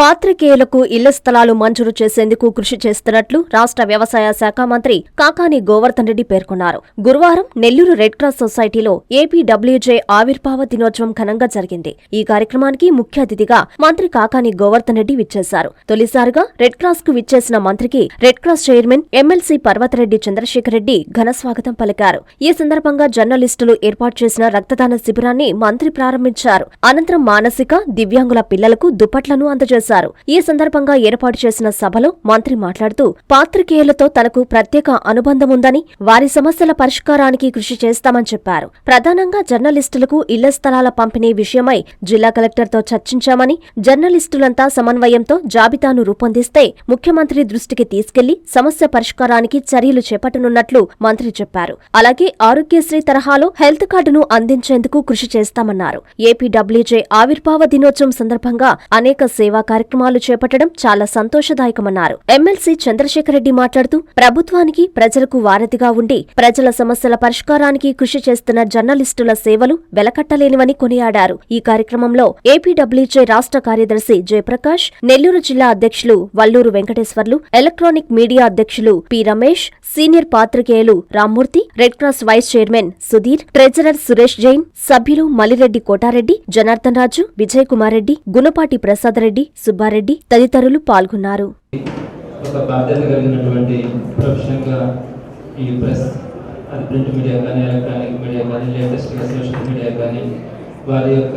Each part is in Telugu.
పాత్రికేయులకు ఇళ్ళ స్థలాలు మంజూరు చేసేందుకు కృషి చేస్తున్నట్లు రాష్ట్ర వ్యవసాయ శాఖ మంత్రి కాకాని గోవర్ధన్ రెడ్డి పేర్కొన్నారు. గురువారం నెల్లూరు రెడ్ క్రాస్ సొసైటీలో ఏపీడబ్ల్యూజే ఆవిర్భావ దినోత్సవం ఘనంగా జరిగింది. ఈ కార్యక్రమానికి ముఖ్య అతిథిగా మంత్రి కాకాని గోవర్ధన్ రెడ్డి విచ్చేశారు. తొలిసారిగా రెడ్ క్రాస్కు విచ్చేసిన మంత్రికి red cross chairman MLC Parvathareddy Chandrasekhar Reddy ఘన స్వాగతం పలికారు. ఈ సందర్భంగా జర్నలిస్టులు ఏర్పాటు చేసిన రక్తదాన శిబిరాన్ని మంత్రి ప్రారంభించారు. అనంతరం మానసిక దివ్యాంగుల పిల్లలకు దుప్పట్లను అందజేశారు. ఈ సందర్భంగా ఏర్పాటు చేసిన సభలో మంత్రి మాట్లాడుతూ పాత్రికేయులతో తనకు ప్రత్యేక అనుబంధం ఉందని వారి సమస్యల పరిష్కారానికి కృషి చేస్తామని చెప్పారు. ప్రధానంగా జర్నలిస్టులకు ఇళ్ళ స్థలాల పంపిణీ విషయమై జిల్లా కలెక్టర్తో చర్చించామని జర్నలిస్టులంతా సమన్వయంతో జాబితాను రూపొందిస్తే ముఖ్యమంత్రి దృష్టికి తీసుకెళ్ళి సమస్య పరిష్కారానికి చర్యలు చేపట్టనున్నట్లు మంత్రి చెప్పారు. అలాగే ఆరోగ్యశ్రీ తరహాలో హెల్త్ కార్డును అందించేందుకు కృషి చేస్తామన్నారు. ఏపీడబ్ల్యూజే ఆవిర్భావ దినోత్సవం సందర్భంగా అనేక సేవా కార్యక్రమాలు చేపట్టడం చాలా సంతోషదాయకమన్నారు. ఎమ్మెల్సీ చంద్రశేఖర్ రెడ్డి మాట్లాడుతూ ప్రభుత్వానికి ప్రజలకు వారధిగా ఉండి ప్రజల సమస్యల పరిష్కారానికి కృషి చేస్తున్న జర్నలిస్టుల సేవలు వెలకట్టలేనివని కొనియాడారు. ఈ కార్యక్రమంలో ఏపీడబ్ల్యూజే రాష్ట్ర కార్యదర్శి జయప్రకాష్ నెల్లూరు జిల్లా అధ్యక్షులు వల్లూరు వెంకటేశ్వర్లు ఎలక్ట్రానిక్ మీడియా అధ్యక్షులు పి రమేష్ సీనియర్ పాత్రికేయులు Rammurthy red cross vice chairman Sudheer treasurer Suresh Jain సభ్యులు మలిరెడ్డి కోటారెడ్డి జనార్దన్ రాజు విజయ్ కుమార్ రెడ్డి గుణపాటి ప్రసాదరెడ్డి సుబ్బారెడ్డి తదితరులు పాల్గొన్నారు. ఒక బాధ్యత కలిగినటువంటి ప్రొఫెషన్గా ఈ ప్రెస్ అది ప్రింట్ మీడియా కానీ ఎలక్ట్రానిక్ మీడియా కానీ లేటెస్ట్గా సోషల్ మీడియా కానీ వారి యొక్క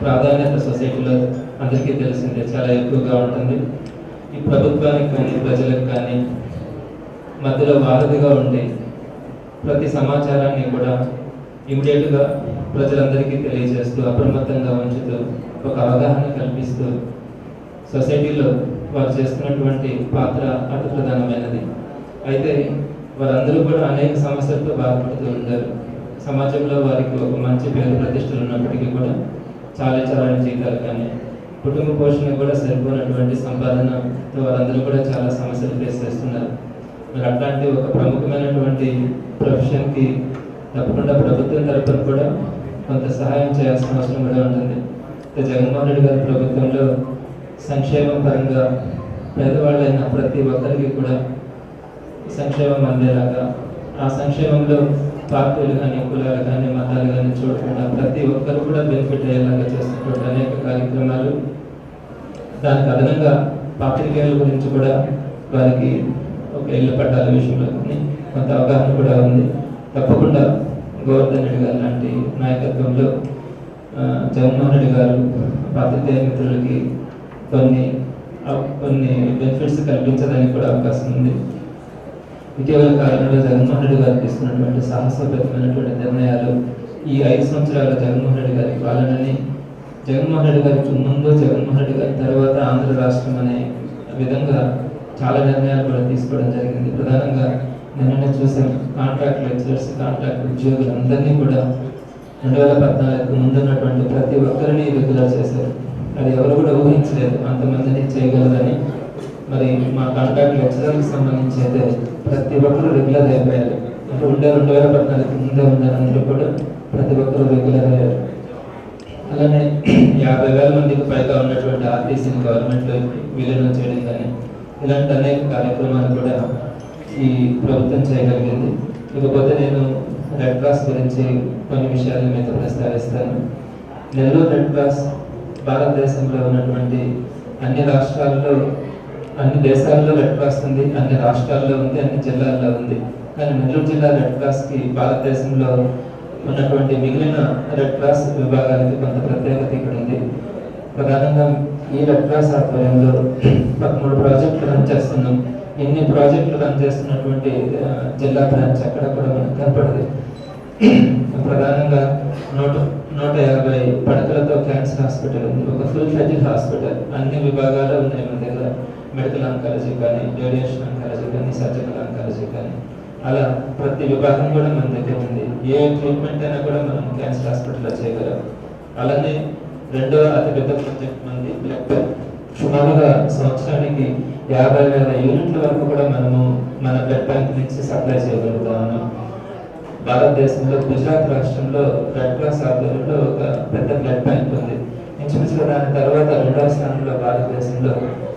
ప్రాధాన్యత సొసైటీలో అందరికీ తెలిసిందే చాలా ఎక్కువగా ఉంటుంది. ఈ ప్రభుత్వానికి కానీ ప్రజలకు కానీ మధ్యలో వారధిగా ఉండి ప్రతి సమాచారాన్ని కూడా ఇమీడియట్గా ప్రజలందరికీ తెలియజేస్తూ అప్రమత్తంగా ఉంచుతూ ఒక అవగాహన కల్పిస్తూ సొసైటీలో వారు చేస్తున్నటువంటి పాత్ర అతి ప్రధానమైనది. అయితే వారందరూ కూడా అనేక సమస్యలతో బాధపడుతూ ఉంటారు సమాజంలో వారికి ఒక మంచి పేరు ప్రతిష్టలు ఉన్నప్పటికీ కూడా చాలా చాలా జీతాలు కానీ కుటుంబ పోషణ కూడా సరిపోయినటువంటి సంపాదనతో వారందరూ కూడా చాలా సమస్యలు ఫేస్ చేస్తున్నారు. మరి అట్లాంటి ఒక ప్రముఖమైనటువంటి ప్రొఫెషన్కి తప్పకుండా ప్రభుత్వం తరపున కూడా కొంత సహాయం చేయాల్సిన అవసరం కూడా ఉంటుంది. జగన్మోహన్ రెడ్డి గారి ప్రభుత్వంలో సంక్షేమ పరంగా పేదవాళ్ళైన ప్రతి ఒక్కరికి కూడా సంక్షేమం అందేలాగా ఆ సంక్షేమంలో పార్టీలు కానీ కులాలు కానీ మతాలు కానీ చూడకుండా ప్రతి ఒక్కరు కూడా బెనిఫిట్ అయ్యేలాగా చేస్తున్నటువంటి అనేక కార్యక్రమాలు. దానికి అదనంగా పాత్రికేయుల గురించి కూడా వారికి ఒక ఇళ్ళ పట్టాల విషయంలో కానీ కొంత అవగాహన కూడా ఉంది. తప్పకుండా గోవర్ధన్ రెడ్డి గారు లాంటి నాయకత్వంలో జగన్మోహన్ రెడ్డి గారు పాత్రికేయ మిత్రులకి కొన్ని కొన్ని బెనిఫిట్స్ కల్పించడానికి కూడా అవకాశం ఉంది. ఇటీవల కాలంలో జగన్మోహన్ రెడ్డి గారు తీసుకున్నటువంటి సాహసోపేతమైనటువంటి నిర్ణయాలు ఈ ఐదు సంవత్సరాల జగన్మోహన్ రెడ్డి గారి పాలనని జగన్మోహన్ రెడ్డి గారికి ముందు జగన్మోహన్ రెడ్డి గారి తర్వాత ఆంధ్ర రాష్ట్రం అనే విధంగా చాలా నిర్ణయాలు కూడా తీసుకోవడం జరిగింది. ప్రధానంగా నిన్ననే చూసాం కాంట్రాక్ట్ లెక్చరర్స్ కాంట్రాక్ట్ ఉద్యోగులందరినీ కూడా రెండు వేల పద్నాలుగు ముందున్నటువంటి ప్రతి ఒక్కరిని రెగ్యులర్ చేశారు. అది ఎవరు కూడా ఊహించలేదు అంతమందిని చేయగలరని. మరి మా కాంట్రాక్ట్ లెక్చరర్కి సంబంధించి అయితే ప్రతి ఒక్కరు రెగ్యులర్ అయిపోయారు. అంటే ఉండే రెండు వేల పద్నాలుగు ముందే ఉన్నారందరూ కూడా ప్రతి ఒక్కరు రెగ్యులర్ అయ్యారు. అలానే యాభై వేల మందికి పైగా ఉన్నటువంటి ఆర్టీసీని గవర్నమెంట్లో విలీనం చేయడం కానీ ఇలాంటి అనేక కార్యక్రమాలు కూడా ఈ ప్రభుత్వం చేయగలిగింది. ఇకపోతే నేను రెడ్ క్రాస్ గురించి కొన్ని విషయాలు మీతో ప్రస్తావిస్తాను. నెల్లూరు రెడ్ క్రాస్ భారతదేశంలో ఉన్నటువంటి అన్ని రాష్ట్రాల్లో అన్ని దేశాల్లో రెడ్ క్రాస్ ఉంది అన్ని రాష్ట్రాల్లో ఉంది అన్ని జిల్లాల్లో ఉంది. కానీ నెల్లూరు జిల్లా రెడ్ క్రాస్కి భారతదేశంలో ఉన్నటువంటి మిగిలిన రెడ్ క్రాస్ విభాగానికి కొంత ప్రత్యేకత ఇక్కడ ఉంది. ప్రధానంగా ఈ రెడ్ క్రాస్ ఆధ్వర్యంలో పదమూడు ప్రాజెక్టులు రన్ చేస్తున్నాం. ఇన్ని ప్రాజెక్టులు రన్ చేస్తున్నటువంటి జిల్లా బ్రాంచ్ అక్కడ కూడా మనకు కనపడదు. ప్రధానంగా నూట నూట యాభై పడకలతో క్యాన్సర్ హాస్పిటల్ ఉంది ఒక ఫుల్ ఫ్లెడ్జ్ హాస్పిటల్ అన్ని విభాగాలు ఉన్నాయి మన దగ్గర. మెడికల్ అంకాలజీ కానీ రేడియేషన్ అంకాలజీ కానీ సర్జికల్ అంకాలజీ కానీ. అలా ప్రతి విభాగం కూడా మన దగ్గర ఉంది. ఏ ట్రీట్మెంట్ అయినా కూడా మనం క్యాన్సర్ హాస్పిటల్లో చేయగలం. అలానే రెండో అతిపెద్ద ప్రాజెక్ట్ మంది బ్లడ్ బ్యాంక్ సుమారుగా సంవత్సరానికి యాభై వేల యూనిట్ల వరకు కూడా మనము మన బ్లడ్ బ్యాంక్ నుంచి సప్లై చేయగలుగుతా ఉన్నాం భారతదేశంలో గుజరాత్ రాష్ట్రంలో రెడ్ క్రాస్ ఆధ్వర్యంలో ఒక పెద్ద బ్లడ్ బ్యాంక్ ఉంది. ఇంచుమించుగా దాని తర్వాత రెండవ స్థానంలో భారతదేశంలో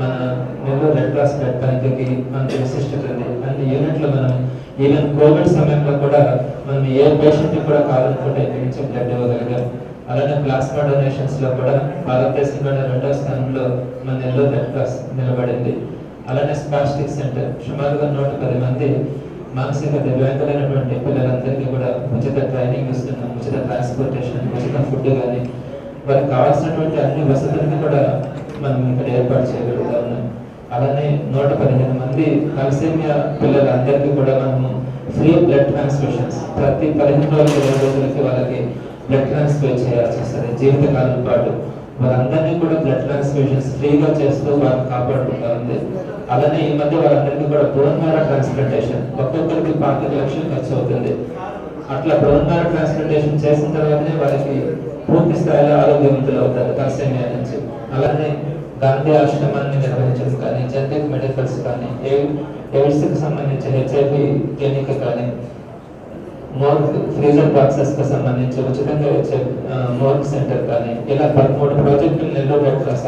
మన నెల్లూరు రెడ్ క్రాస్ బ్లడ్ బ్యాంక్కి మనకి విశిష్టత ఉంది. అన్ని యూనిట్లు మనం ఈవెన్ కోవిడ్ సమయంలో కూడా మనం ఏ పేషెంట్ కూడా కావాలనుకుంటే ఇక్కడి నుంచి బ్లడ్ ఇవ్వగలిగాం. అలానే ప్లాస్మా డొనేషన్స్లో కూడా భారతదేశంలోనే రెండవ స్థానంలో మన నెల్లూరు రెడ్ క్రాస్ నిలబడింది. అలానే స్పాస్టిక్ సెంటర్ సుమారుగా నూట పది మంది మానసిక దివ్యాంగులైనటువంటి పిల్లలందరికీ కూడా ఉచిత ట్రైనింగ్ ఇస్తున్నాం. ఉచిత ట్రాన్స్పోర్టేషన్ ఉచిత ఫుడ్ కానీ వారికి కావాల్సినటువంటి అన్ని వసతులను కూడా మనం ఇక్కడ ఏర్పాటు చేయగలుగుతా ఉన్నాం. అలానే నూట పదిహేను మంది కలసేమియా పిల్లలందరికీ కూడా మనము ఫ్రీ బ్లడ్ ట్రాన్స్ఫ్యూషన్స్ ప్రతి పదిహేను రోజులు ఇరవై రోజులకి వాళ్ళకి బ్లడ్ ట్రాన్స్ఫర్ చేయాల్సి వస్తుంది. జీవితకాలం పాటు వాళ్ళందరినీ కూడా బ్లడ్ ట్రాన్స్ఫ్యూషన్స్ ఫ్రీగా చేస్తూ వారిని కాపాడుకుంటా ఉంది. అలానే ఈ మధ్య వాళ్ళందరికీ కూడా బోన్ మ్యారో ట్రాన్స్ప్లాంటేషన్ ఒక్కొక్కరికి పాతిక లక్షలు ఖర్చు అవుతుంది. అట్లా బోన్ మ్యారో ట్రాన్స్ప్లాంటేషన్ చేసిన తర్వాతనే వారికి పూర్తి స్థాయిలో ఆరోగ్యవంతులు అవుతారు తలసేమియా నుంచి అలానే గాంధీ ఆశ్రమాన్ని నిర్వహించడం కానీ జనరిక్ మెడికల్స్ కానీ ఎయిడ్స్కి సంబంధించి హెచ్ఐవి క్లినిక్ కానీ మోర్గ్ ఫ్రీజర్ బాక్సెస్కి సంబంధించి ఉచితంగా వచ్చే మోర్క్ మోర్గ్ సెంటర్ కానీ ఇలా పదమూడు ప్రాజెక్టులు నెల్లూరు సార్ క్రాస్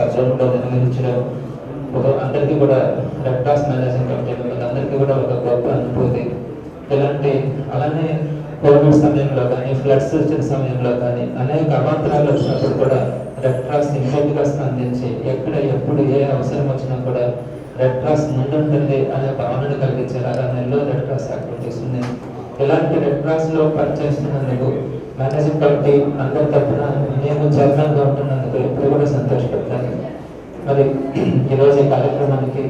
నిర్వహించడం ఒక అందరికీ కూడా రెడ్ క్రాస్ మేనేజింగ్ కమిటీ అందరికీ కూడా ఒక గొప్ప అనుభూతి. ఇలాంటి అలానే కోవిడ్ సమయంలో కానీ ఫ్లడ్స్ వచ్చిన సమయంలో కానీ అనేక అవాంతరాలు వచ్చినప్పుడు కూడా రెడ్ క్రాస్ ఇమ్మీడియట్ స్పందించి ఎక్కడ ఎప్పుడు ఏ అవసరం వచ్చినా కూడా రెడ్ క్రాస్ ముందుంటుంది అనే భావనను కలిగించారు. అలా నెలలో రెడ్ క్రాస్ యాక్టివిటీస్ ఉన్నాయి ఇలాంటి రెడ్ క్రాస్లో పనిచేస్తున్నందుకు మేనేజింగ్ కమిటీ అందరి తరఫున నేను చైర్మన్గా ఉంటున్నందుకు ఎప్పుడు కూడా సంతోషపడతాను. మరి ఈరోజు ఈ కార్యక్రమానికి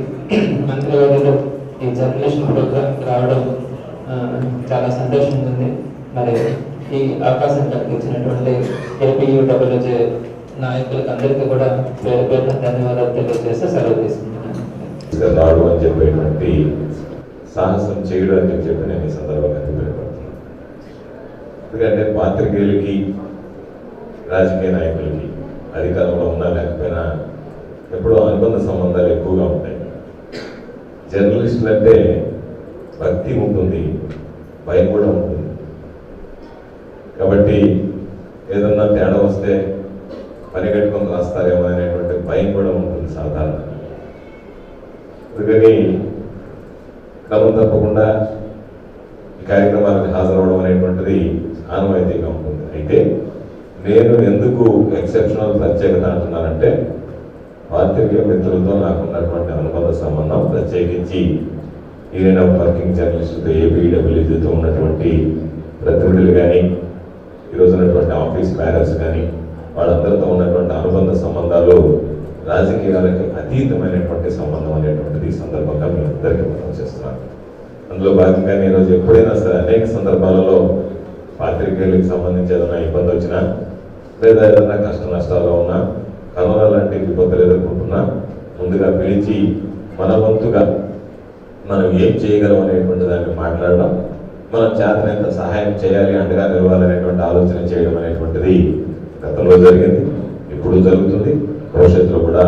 మంత్రివర్యులు ఈ జర్నలిస్ట్ ప్రోగ్రామ్ రావడం చాలా సంతోషంగా ఉంది మరి ఈ అవకాశం కల్పించినటువంటి ఏపీయూడబ్ల్యూజే నాయకులకు అందరికీ కూడా పేరు పేరున ధన్యవాదాలు తెలియజేస్తే సెలవు తీసుకుంటున్నాను. రావడం అని చెప్పేటువంటి సాహసం చేయడం అని చెప్పి చెప్పి నేను ఈ సందర్భంగా అభిప్రాయపడుతున్నాను ఎందుకంటే పాత్రికేయులకి రాజకీయ నాయకులకి అధికారంలో ఉన్నా లేకపోయినా ఎప్పుడో అనుబంధ సంబంధాలు ఎక్కువగా ఉంటాయి జర్నలిస్టులు అంటే భక్తి ఉంటుంది భయం కూడా ఉంటుంది. కాబట్టి ఏదన్నా తేడా వస్తే పని కట్టుకొని రాస్తారేమో అనేటువంటి భయం కూడా ఉంటుంది సాధారణంగా. అందుకని క్రమం తప్పకుండా ఈ కార్యక్రమానికి హాజరవడం అనేటువంటిది ఆనవాయితీగా ఉంటుంది. అయితే నేను ఎందుకు ఎక్సెప్షనల్ ప్రత్యేకత అంటున్నానంటే పాత్రికేయ మిత్రులతో నాకు ఉన్నటువంటి అనుబంధ సంబంధం ప్రత్యేకించి ఈయన వర్కింగ్ జర్నలిస్టులతో ఏపీడబ్ల్యూజీతో ఉన్నటువంటి ప్రతినిధులు కానీ ఈరోజు ఉన్నటువంటి ఆఫీస్ బ్యారర్స్ కానీ వాళ్ళందరితో ఉన్నటువంటి అనుబంధ సంబంధాలు రాజకీయాలకు అతీతమైనటువంటి సంబంధం అనేటువంటిది ఈ సందర్భంగా మీ అందరికీ మనం చేస్తున్నాను అందులో భాగంగానే ఈరోజు ఎప్పుడైనా సరే అనేక సందర్భాలలో పాత్రికేయులకు సంబంధించి ఏదైనా ఇబ్బంది వచ్చినా లేదా ఏదైనా కష్ట నష్టాల్లో ఉన్నా కరోనా లాంటి విపత్తులు ఎదుర్కొంటున్నా ముందుగా పిలిచి మన వంతుగా మనం ఏం చేయగలం అనేటువంటి దాన్ని మాట్లాడడం మనం చేతనంత సహాయం చేయాలి అండగా నిలవాలనేటువంటి ఆలోచన చేయడం అనేటువంటిది గతంలో జరిగింది ఇప్పుడు జరుగుతుంది భవిష్యత్తులో కూడా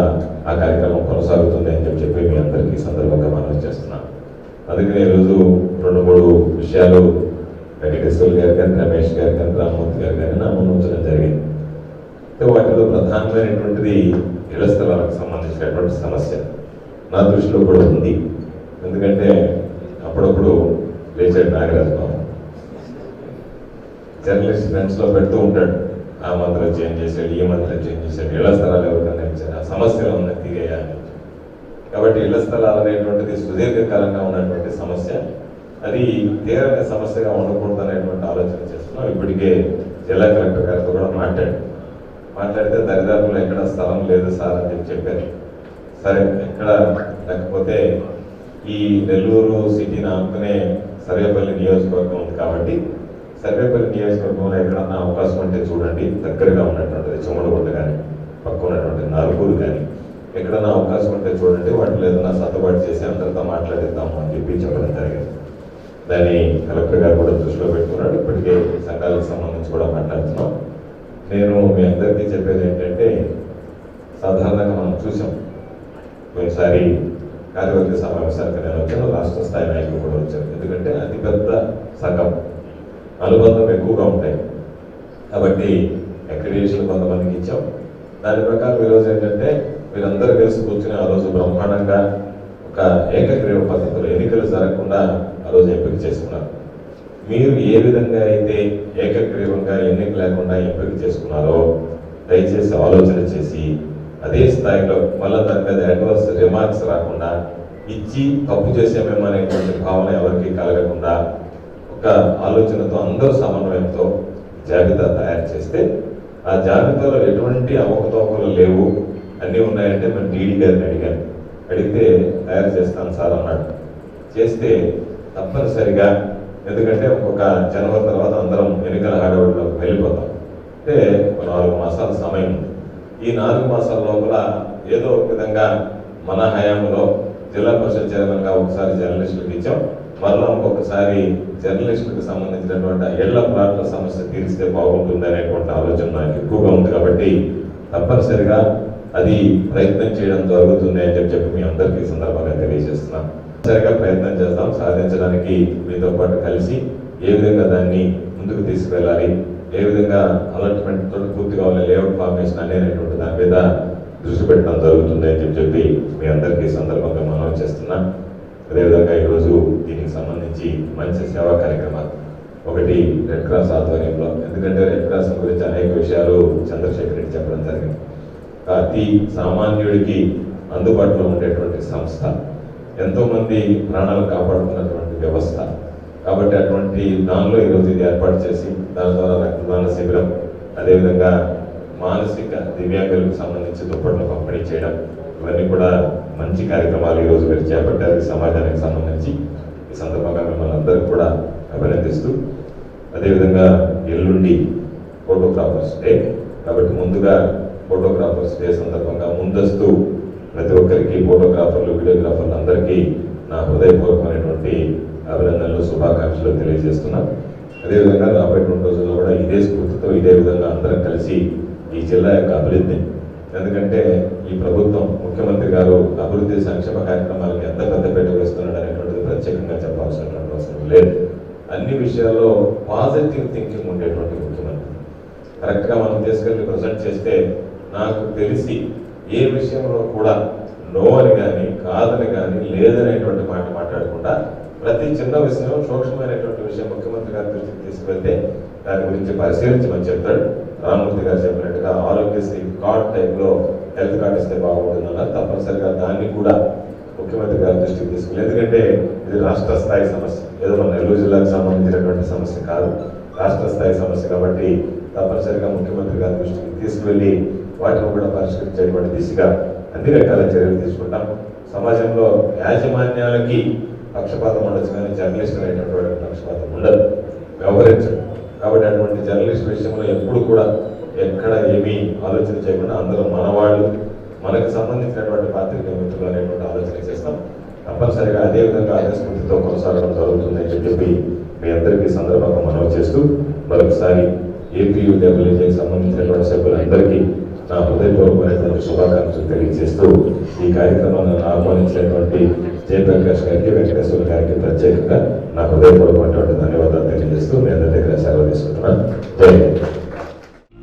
ఆ కార్యక్రమం కొనసాగుతుంది అని చెప్పి మీ అందరికీ సందర్భంగా మనం చేస్తున్నాను అందుకని ఈరోజు రెండు మూడు విషయాలు వెంకటేశ్వర గారు కానీ రమేష్ గారు కానీ రామ్మూర్తి గారు కానీ నా ముందు ఉంచడం జరిగింది. వాటిలో ప్రధానమైనటువంటిది ఇళ్ళ స్థలాలకు సంబంధించినటువంటి సమస్య. నా దృష్టిలో కూడా ఉంది. ఎందుకంటే అప్పుడప్పుడు లేచాడు నాగరాజు బాబు. జర్నలిస్ట్ ఫ్రెండ్స్ పెడుతూ ఉంటాడు. ఆ మంత్రం చేంజ్ చేశాడు ఈ మంత్రం చేంజ్ చేశాడు. ఇళ్ళ స్థలాలు ఎవరికైనా ఇచ్చారు? ఆ సమస్యలు ఉన్నాయి తీరేయాలి కాబట్టి ఇళ్ళ స్థలాలు అనేటువంటిది సుదీర్ఘకాలంగా ఉన్నటువంటి సమస్య. అది తీరని సమస్యగా ఉండకూడదు అనేటువంటి ఆలోచన చేస్తున్నాం. ఇప్పటికే జిల్లా కలెక్టర్ గారితో కూడా మాట్లాడు. మాట్లాడితే దరిదాపులు ఎక్కడ స్థలం లేదు సార్ అని చెప్పి చెప్పారు. సరే ఎక్కడ? లేకపోతే ఈ నెల్లూరు సిటీని ఆనుకునే సర్వేపల్లి నియోజకవర్గం ఉంది కాబట్టి సర్వేపల్లి నియోజకవర్గంలో ఎక్కడన్నా అవకాశం ఉంటే చూడండి. దగ్గరగా ఉన్నటువంటిది చెమడగొండ కానీ పక్క ఉన్నటువంటి నలుగురు కానీ ఎక్కడన్నా అవకాశం ఉంటే చూడండి. వాటిలో ఏదైనా సర్దుబాటు చేసి అందరితో మాట్లాడిద్దాము అని చెప్పి చెప్పడం జరిగింది. దాన్ని కలెక్టర్ గారు కూడా దృష్టిలో పెట్టుకున్నాడు. ఇప్పటికే సంఘాలకు సంబంధించి కూడా మాట్లాడుతున్నాం. నేను మీ అందరికీ చెప్పేది ఏంటంటే సాధారణంగా మనం చూసాం. ఒకసారి కార్యవర్గ సమావేశానికి నేను వచ్చాను రాష్ట్ర స్థాయి నాయకులు కూడా వచ్చాను ఎందుకంటే అతిపెద్ద సంఘం. అనుబంధం ఎక్కువగా ఉంటాయి. కాబట్టి అక్రిడేషన్ కొంతమందికి ఇచ్చాం. దాని ప్రకారం ఈరోజు ఏంటంటే మీరందరూ కలిసి కూర్చుని ఆ రోజు బ్రహ్మాండంగా ఒక ఏకగ్రీవ పద్ధతిలో ఎన్నికలు జరగకుండా ఆ రోజు ఎంపిక చేసుకున్నారు. మీరు ఏ విధంగా అయితే ఏకగ్రీవంగా ఎన్నిక లేకుండా ఎంపిక చేసుకున్నారో దయచేసి ఆలోచన చేసి అదే స్థాయిలో మళ్ళీ దాని మీద అడ్వర్స్ రిమార్క్స్ రాకుండా ఇచ్చి తప్పు చేసామేమో అనేటువంటి భావన ఎవరికి కలగకుండా ఒక ఆలోచనతో అందరూ సమన్వయంతో జాబితా తయారు చేస్తే ఆ జాబితాలో ఎటువంటి అవకతవకలు లేవు. అన్నీ ఉన్నాయంటే మన డీడీ గారిని అడిగాను. అడిగితే తయారు చేస్తాను సార్ అన్నాడు. చేస్తే తప్పనిసరిగా ఎందుకంటే ఒక జనవరి తర్వాత అందరం ఎన్నికల హడావుడిలోకి వెళ్ళిపోతాం. అంటే ఒక నాలుగు మాసాల సమయం. ఉంది. ఈ నాలుగు మాసాల లోపల ఏదో ఒక విధంగా మన హయాంలో జిల్లా పరిషత్ చైర్మన్గా ఒకసారి జర్నలిస్టులకు ఇచ్చాం మరలా ఇంకొకసారి జర్నలిస్టులకు సంబంధించినటువంటి ఇళ్ళ ప్లాట్ల సమస్య తీరిస్తే బాగుంటుంది అనేటువంటి ఆలోచన నాకు ఎక్కువగా ఉంది కాబట్టి తప్పనిసరిగా అది ప్రయత్నం చేయడం జరుగుతుంది అని చెప్పి చెప్పి మీ అందరికీ సందర్భంగా తెలియజేస్తున్నాం. సరిగా ప్రయత్నం చేస్తాం. సాధించడానికి మీతో పాటు కలిసి ఏ విధంగా దాన్ని ముందుకు తీసుకెళ్ళాలి ఏ విధంగా అలాట్మెంట్ తోటి పూర్తి కావాలి లేఅవుట్ ఫార్మేషన్ అనేటువంటి దాని మీద దృష్టి పెట్టడం జరుగుతుంది అని చెప్పి మీ అందరికీ సందర్భంగా మనం చేస్తున్నాం. అదేవిధంగా ఈరోజు దీనికి సంబంధించి మంచి సేవా కార్యక్రమాలు. ఒకటి రెడ్ క్రాస్ ఆధ్వర్యంలో. ఎందుకంటే రెడ్ క్రాస్ గురించి అనేక విషయాలు చంద్రశేఖర్ రెడ్డి చెప్పడం జరిగింది. అతి సామాన్యుడికి అందుబాటులో ఉండేటువంటి సంస్థ. ఎంతోమంది ప్రాణాలు కాపాడుతున్నటువంటి వ్యవస్థ. కాబట్టి అటువంటి దానిలో ఈరోజు ఇది ఏర్పాటు చేసి దాని ద్వారా రక్తదాన శిబిరం అదేవిధంగా మానసిక దివ్యాంగులకు సంబంధించి దుప్పట్లు పంపిణీ చేయడం ఇవన్నీ కూడా మంచి కార్యక్రమాలు ఈరోజు మీరు చేపట్టారు. సమాజానికి సంబంధించి ఈ సందర్భంగా మిమ్మల్ని అందరికీ కూడా అభినందిస్తూ అదేవిధంగా ఎల్లుండి ఫోటోగ్రాఫర్స్ డే కాబట్టి ముందుగా ఫోటోగ్రాఫర్స్ డే సందర్భంగా ముందస్తు ప్రతి ఒక్కరికి ఫోటోగ్రాఫర్లు వీడియోగ్రాఫర్లు అందరికీ నా హృదయపూర్వకమైనటువంటి అభినందనలు శుభాకాంక్షలు తెలియజేస్తున్నాను అదేవిధంగా రాబోయేటువంటి రోజుల్లో కూడా ఇదే స్ఫూర్తితో ఇదే విధంగా అందరం కలిసి ఈ జిల్లా యొక్క అభివృద్ధి ఎందుకంటే ఈ ప్రభుత్వం ముఖ్యమంత్రి గారు అభివృద్ధి సంక్షేమ కార్యక్రమాలకు ఎంత పెద్దపీట వేస్తున్నాడు అనేటువంటిది ప్రత్యేకంగా చెప్పాల్సినటువంటి అవసరం లేదు. అన్ని విషయాల్లో పాజిటివ్ థింకింగ్ ఉండేటువంటి ముఖ్యమంత్రి. కరెక్ట్గా మనం తీసుకెళ్ళి ప్రజెంట్ చేస్తే నాకు తెలిసి ఏ విషయంలో కూడా నో అని కానీ కాదని కానీ లేదనేటువంటి మాట మాట్లాడకుండా ప్రతి చిన్న విషయం సూక్ష్మమైనటువంటి విషయం ముఖ్యమంత్రి గారి దృష్టికి తీసుకువెళ్తే దాని గురించి పరిశీలించమని చెప్తాడు. రామమూర్తి గారు చెప్పినట్టుగా ఆరోగ్యశ్రీ కార్డ్ టైప్లో హెల్త్ కార్డ్ ఇస్తే బాగుంటుందన్న తప్పనిసరిగా దాన్ని కూడా ముఖ్యమంత్రి గారి దృష్టికి తీసుకెళ్ళి ఎందుకంటే ఇది రాష్ట్ర స్థాయి సమస్య. ఏదో మన నెల్లూరు జిల్లాకు సంబంధించినటువంటి సమస్య కాదు. రాష్ట్ర స్థాయి సమస్య కాబట్టి తప్పనిసరిగా ముఖ్యమంత్రి గారి దృష్టికి తీసుకువెళ్ళి వాటిని కూడా పరిష్కరించేటువంటి దిశగా అన్ని రకాల చర్యలు తీసుకుంటాం. సమాజంలో యాజమాన్యాలకి పక్షపాతం ఉండొచ్చు కానీ జర్నలిస్టులు అనేటటువంటి పక్షపాతం ఉండదు. వ్యవహరించదు కాబట్టి అటువంటి జర్నలిస్ట్ విషయంలో ఎప్పుడు కూడా ఎక్కడ ఏమీ ఆలోచన చేయకుండా అందరూ మనవాళ్ళు మనకు సంబంధించినటువంటి పాత్రిక మిత్రులు అనేటువంటి ఆలోచన చేస్తాం. తప్పనిసరిగా అదే విధంగా అదే స్ఫూర్తితో కొనసాగడం జరుగుతుంది అని చెప్పి మీ అందరికీ సందర్భంగా మనవి చేస్తూ మరొకసారి ఏపీయూడబ్ల్యూజేకి సంబంధించినటువంటి సభ్యులందరికీ నా హృదయపూర్వకమైనటువంటి శుభాకాంక్షలు తెలియజేస్తూ ఈ కార్యక్రమాన్ని ఆహ్వానించినటువంటి జయప్రకాష్ గారికి వెంకటేశ్వర గారికి ప్రత్యేకంగా నా హృదయపూర్వకమైనటువంటి ధన్యవాదాలు తెలియజేస్తూ మీ అందరి దగ్గర సెలవు తీసుకుంటున్నాను. జై